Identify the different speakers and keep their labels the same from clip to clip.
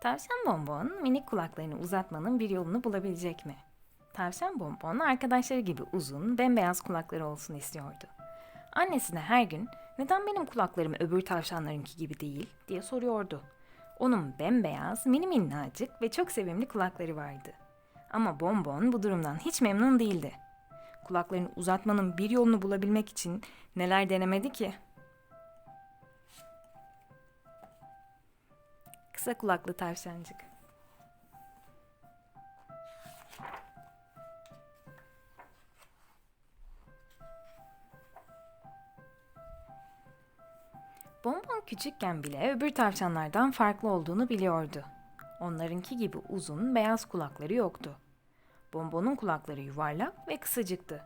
Speaker 1: Tavşan Bonbon minik kulaklarını uzatmanın bir yolunu bulabilecek mi? Tavşan Bonbon arkadaşları gibi uzun, bembeyaz kulakları olsun istiyordu. Annesine her gün neden benim kulaklarım öbür tavşanlarınki gibi değil diye soruyordu. Onun bembeyaz, mini minnacık ve çok sevimli kulakları vardı. Ama Bonbon bu durumdan hiç memnun değildi. Kulaklarını uzatmanın bir yolunu bulabilmek için neler denemedi ki? Kısa kulaklı tavşancık. Bonbon küçükken bile öbür tavşanlardan farklı olduğunu biliyordu. Onlarınki gibi uzun, beyaz kulakları yoktu. Bonbon'un kulakları yuvarlak ve kısacıktı.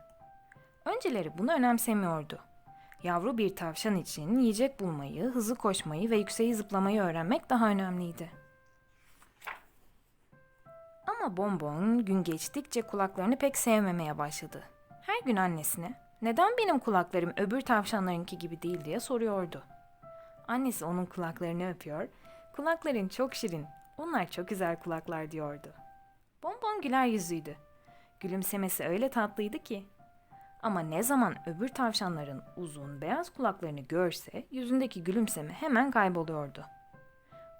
Speaker 1: Önceleri bunu önemsemiyordu. Yavru bir tavşan için yiyecek bulmayı, hızlı koşmayı ve yükseği zıplamayı öğrenmek daha önemliydi. Ama Bonbon gün geçtikçe kulaklarını pek sevmemeye başladı. Her gün annesine neden benim kulaklarım öbür tavşanlarınki gibi değil diye soruyordu. Annesi onun kulaklarını öpüyor, kulakların çok şirin, onlar çok güzel kulaklar diyordu. Bonbon güler yüzlüydü. Gülümsemesi öyle tatlıydı ki. Ama ne zaman öbür tavşanların uzun beyaz kulaklarını görse yüzündeki gülümseme hemen kayboluyordu.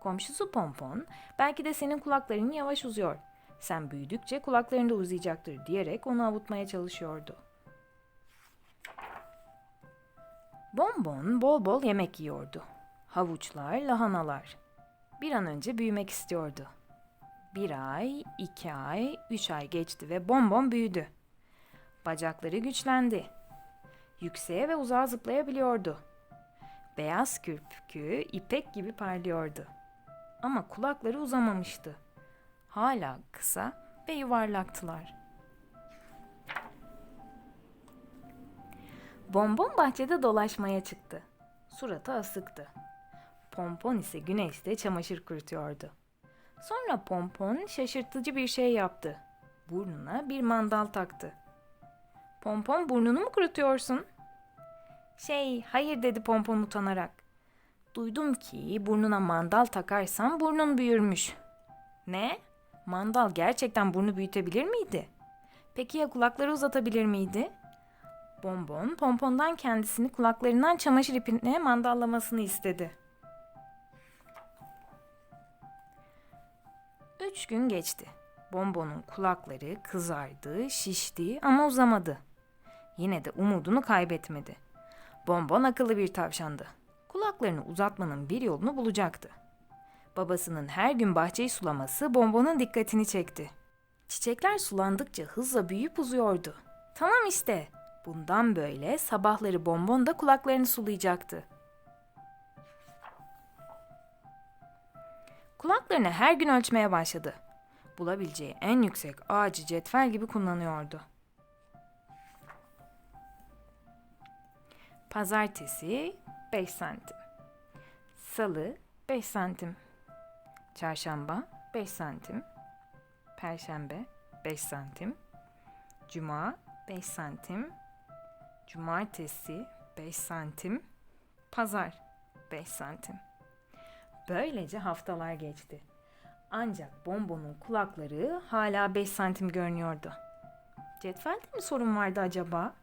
Speaker 1: Komşusu Pompon belki de senin kulakların yavaş uzuyor. Sen büyüdükçe kulakların da uzayacaktır diyerek onu avutmaya çalışıyordu. Bonbon bol bol yemek yiyordu. Havuçlar, lahanalar. Bir an önce büyümek istiyordu. Bir ay, iki ay, üç ay geçti ve bonbon büyüdü. Bacakları güçlendi. Yükseğe ve uzağa zıplayabiliyordu. Beyaz kürpükü ipek gibi parlıyordu. Ama kulakları uzamamıştı. Hala kısa ve yuvarlaktılar. Bonbon bahçede dolaşmaya çıktı. Suratı asıktı. Pompon ise güneşte çamaşır kurutuyordu. Sonra Pompon şaşırtıcı bir şey yaptı. Burnuna bir mandal taktı. Pompon burnunu mu kurutuyorsun? Şey, hayır dedi Pompon utanarak. Duydum ki burnuna mandal takarsan burnun büyürmüş. Ne? Mandal gerçekten burnu büyütebilir miydi? Peki ya kulakları uzatabilir miydi? Bonbon, Pompon'dan kendisini kulaklarından çamaşır ipine mandallamasını istedi. Üç gün geçti. Bonbon'un kulakları kızardı, şişti ama uzamadı. Yine de umudunu kaybetmedi. Bonbon akıllı bir tavşandı. Kulaklarını uzatmanın bir yolunu bulacaktı. Babasının her gün bahçeyi sulaması Bonbon'un dikkatini çekti. Çiçekler sulandıkça hızla büyüyüp uzuyordu. Tamam işte. Bundan böyle sabahları Bonbon da kulaklarını sulayacaktı. Kulaklarını her gün ölçmeye başladı. Bulabileceği en yüksek ağacı cetvel gibi kullanıyordu. Pazartesi 5 santim. Salı 5 santim. Çarşamba 5 santim. Perşembe 5 santim. Cuma 5 santim. Cumartesi 5 santim. Pazar 5 santim. Böylece haftalar geçti. Ancak Bonbon'un kulakları hala 5 santim görünüyordu. Cetvelde mi sorun vardı acaba?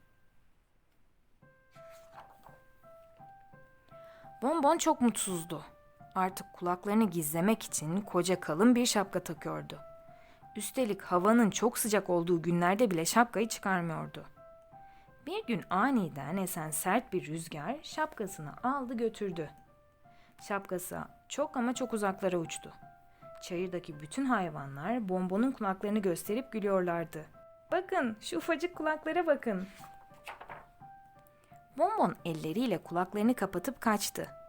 Speaker 1: Bonbon çok mutsuzdu. Artık kulaklarını gizlemek için koca kalın bir şapka takıyordu. Üstelik havanın çok sıcak olduğu günlerde bile şapkayı çıkarmıyordu. Bir gün aniden esen sert bir rüzgar şapkasını aldı götürdü. Şapkası çok ama çok uzaklara uçtu. Çayırdaki bütün hayvanlar bonbonun kulaklarını gösterip gülüyorlardı. Bakın şu ufacık kulaklara bakın. Bonbon elleriyle kulaklarını kapatıp kaçtı.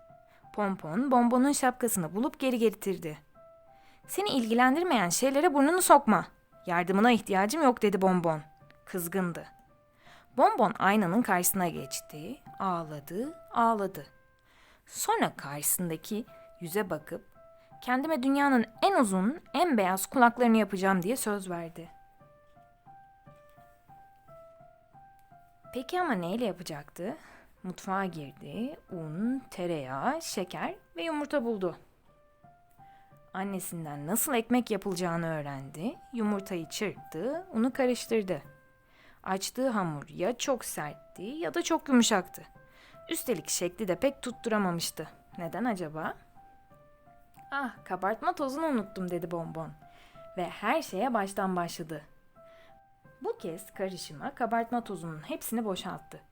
Speaker 1: Pompon bonbonun şapkasını bulup geri getirdi. Seni ilgilendirmeyen şeylere burnunu sokma. Yardımına ihtiyacım yok dedi bonbon. Kızgındı. Bonbon aynanın karşısına geçti, ağladı, ağladı. Sonra karşısındaki yüze bakıp kendime dünyanın en uzun, en beyaz kulaklarını yapacağım diye söz verdi. Peki ama neyle yapacaktı? Mutfağa girdi, un, tereyağı, şeker ve yumurta buldu. Annesinden nasıl ekmek yapılacağını öğrendi, yumurtayı çırptı, unu karıştırdı. Açtığı hamur ya çok sertti ya da çok yumuşaktı. Üstelik şekli de pek tutturamamıştı. Neden acaba? Ah, kabartma tozunu unuttum dedi Bonbon. Ve her şeye baştan başladı. Bu kez karışıma kabartma tozunun hepsini boşalttı.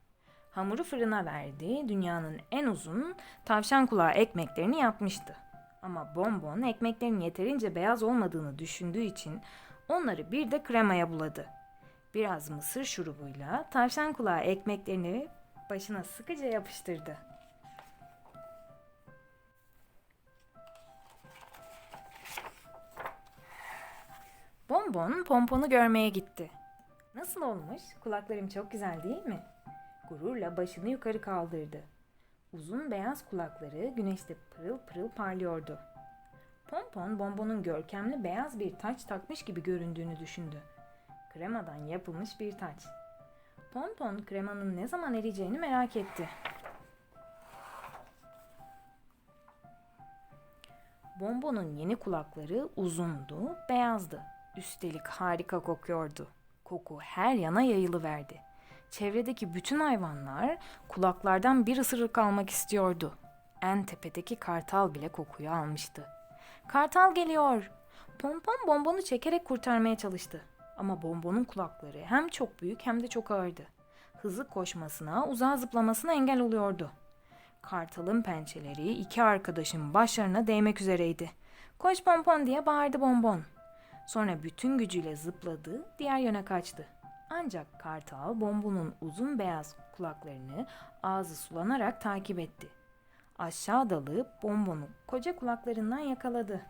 Speaker 1: Hamuru fırına verdi, dünyanın en uzun tavşan kulağı ekmeklerini yapmıştı. Ama Bonbon ekmeklerin yeterince beyaz olmadığını düşündüğü için onları bir de kremaya buladı. Biraz mısır şurubuyla tavşan kulağı ekmeklerini başına sıkıca yapıştırdı. Bonbon pomponu görmeye gitti. Nasıl olmuş? Kulaklarım çok güzel değil mi? Gururla başını yukarı kaldırdı. Uzun beyaz kulakları güneşte pırıl pırıl parlıyordu. Pompon bonbonun görkemli beyaz bir taç takmış gibi göründüğünü düşündü. Kremadan yapılmış bir taç. Pompon kremanın ne zaman eriyeceğini merak etti. Bonbonun yeni kulakları uzundu, beyazdı. Üstelik harika kokuyordu. Koku her yana yayılıverdi. Çevredeki bütün hayvanlar kulaklardan bir ısırık almak istiyordu. En tepedeki kartal bile kokuyu almıştı. Kartal geliyor. Pompon bonbonu çekerek kurtarmaya çalıştı. Ama bonbonun kulakları hem çok büyük hem de çok ağırdı. Hızlı koşmasına, uzağa zıplamasına engel oluyordu. Kartalın pençeleri iki arkadaşın başlarına değmek üzereydi. Koş pompon diye bağırdı bonbon. Sonra bütün gücüyle zıpladı, diğer yöne kaçtı. Ancak kartal bonbonun uzun beyaz kulaklarını ağzı sulanarak takip etti. Aşağı dalıp bonbonu koca kulaklarından yakaladı.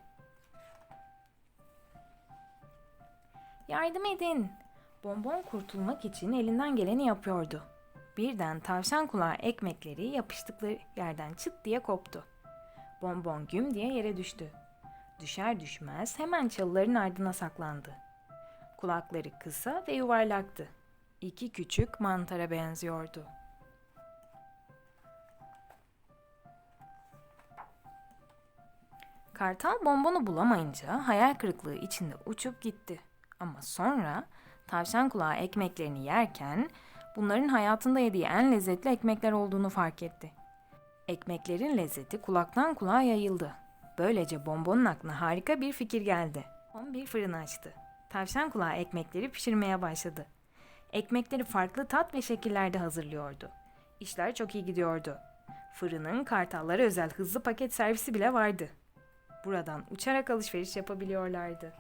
Speaker 1: Yardım edin. Bonbon kurtulmak için elinden geleni yapıyordu. Birden tavşan kulağı ekmekleri yapıştıkları yerden çıt diye koptu. Bonbon güm diye yere düştü. Düşer düşmez hemen çalıların ardına saklandı. Kulakları kısa ve yuvarlaktı. İki küçük mantara benziyordu. Kartal bonbonu bulamayınca hayal kırıklığı içinde uçup gitti. Ama sonra tavşan kulağı ekmeklerini yerken bunların hayatında yediği en lezzetli ekmekler olduğunu fark etti. Ekmeklerin lezzeti kulaktan kulağa yayıldı. Böylece bonbonun aklına harika bir fikir geldi. On bir fırın açtı. Tavşan kulağı ekmekleri pişirmeye başladı. Ekmekleri farklı tat ve şekillerde hazırlıyordu. İşler çok iyi gidiyordu. Fırının kartallara özel hızlı paket servisi bile vardı. Buradan uçarak alışveriş yapabiliyorlardı.